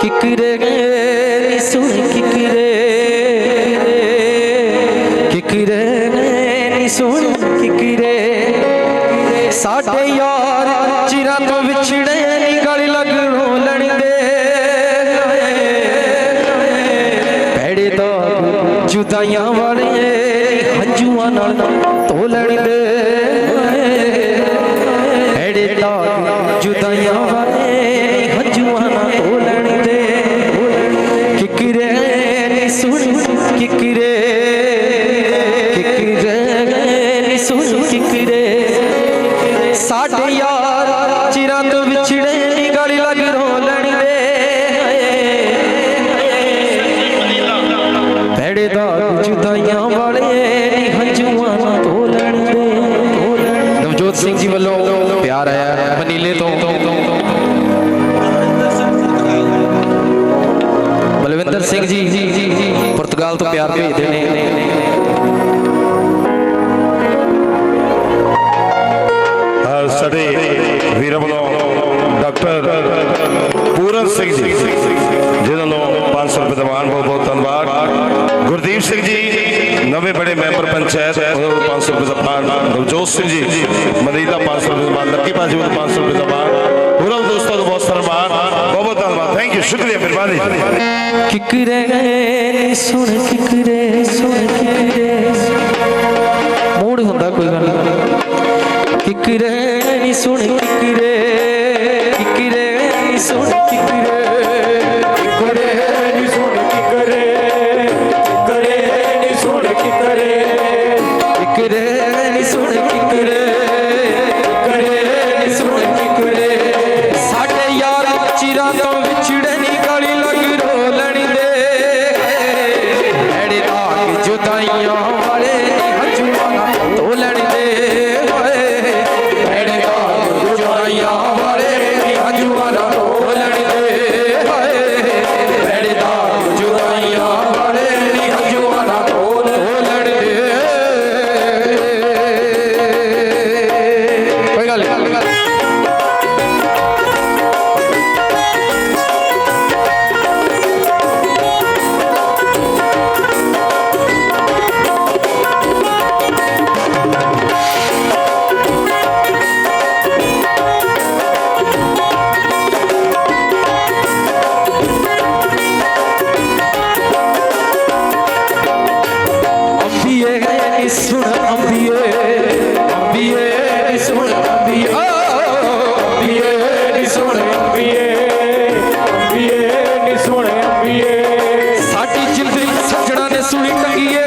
ਕਿਕਰੇ ਨੀ ਸੁਣ ਕਿਕਰੇ ਕਿਕਰੇ ਨੀ ਸੁਣ ਕਿਕਰੇ ਸਾਡੇ ਯਾਰ ਚਿਰਾਂ ਤੋਂ ਵਿਛੜੇ ਨੀ ਗਲ ਲੱਗਣੋਂ ਲੜਦੇ ਭੈੜੇ ਤੋਂ ਜੁਦਾਈਆਂ ਵਾਲੇ ਹੰਝੂਆਂ ਨਾਲ ਧੋ ਲੜਦੇ ਜੁਦਾਈਆਂ ਵਾਲੇ ਨੀ ਹੰਝੂਆਂ ਨਾਲ ਧੋ ਲੜਦੇ ਨਵਜੋਤ ਸਿੰਘ ਜੀ ਵੱਲੋਂ ਪਿਆਰ ਆਇਆ ਮਨੀਲੇ ਤੋਂ। ਬਲਵਿੰਦਰ ਸਿੰਘ ਜੀ ਪੁਰਤਗਾਲ ਤੋਂ ਪਿਆਰ ਭੇਜਦੇ ਨੇ। ਸਾਡੇ ਵੀਰ ਵੱਲੋਂ ਡਾਕਟਰ ਪੂਰਨ ਸਿੰਘ ਜੀ ਜਿਨ੍ਹਾਂ ਨੂੰ 500 ਰੁਪਏ ਦਾ ਬਹੁਤ ਬਹੁਤ ਧੰਨਵਾਦ। ਗੁਰਦੀਪ ਸਿੰਘ ਜੀ, ਨਵੇਂ ਬੜੇ ਮੈਂਬਰ ਪੰਚਾਇਤ 500 ਰੁਪਏ ਦਾ ਮਾਣ ਨਵਜੋਤ ਸਿੰਘ ਜੀ ਮਨੀਲਾ 500 ਰੁਪਏ ਦਾ ਮਾਣ ਲੱਕੀ ਭਾਜੀ ਨੂੰ 500 ਰੁਪਏ ਦਾ ਮਾਣ ਹੋਰਾਂ ਦੋਸਤਾਂ ਨੂੰ ਬਹੁਤ ਸਾਰਾ ਮਾਣ ਬਹੁਤ ਬਹੁਤ ਧੰਨਵਾਦ ਥੈਂਕ ਯੂ ਸ਼ੁਕਰੀਆ ਮਿਹਰਬਾਨੀ ਕਿਕਰੇ, ਸੁਣ ਕਿਕਰੇ ਸੁਣ ਕਿਕਰੇ। ਮੂਡ ਹੁੰਦਾ ਕੋਈ ਗੱਲ ਕਿਕਰੇ ਨੀ ਸੁਣ ਕਿਕਰੇ ਕਿਕਰੇ ਨੀ ਸੁਣ ਕਿਕਰੇ। ਸੁਣ ਅੰਬੀਏ ਅੰਬੀਏ ਨੀ ਸੁਣ ਅੰਬੀਏ ਓ, ਅੰਬੀਏ ਨੀ ਸੁਣ ਅੰਬੀਏ ਅੰਬੀਏ ਨੀ ਸੁਣ ਅੰਬੀਏ ਸਾਡੀ ਜਿੰਦਗੀ ਸੱਜਣਾ ਨੇ ਸੁਣੀ ਟੰਗੀਏ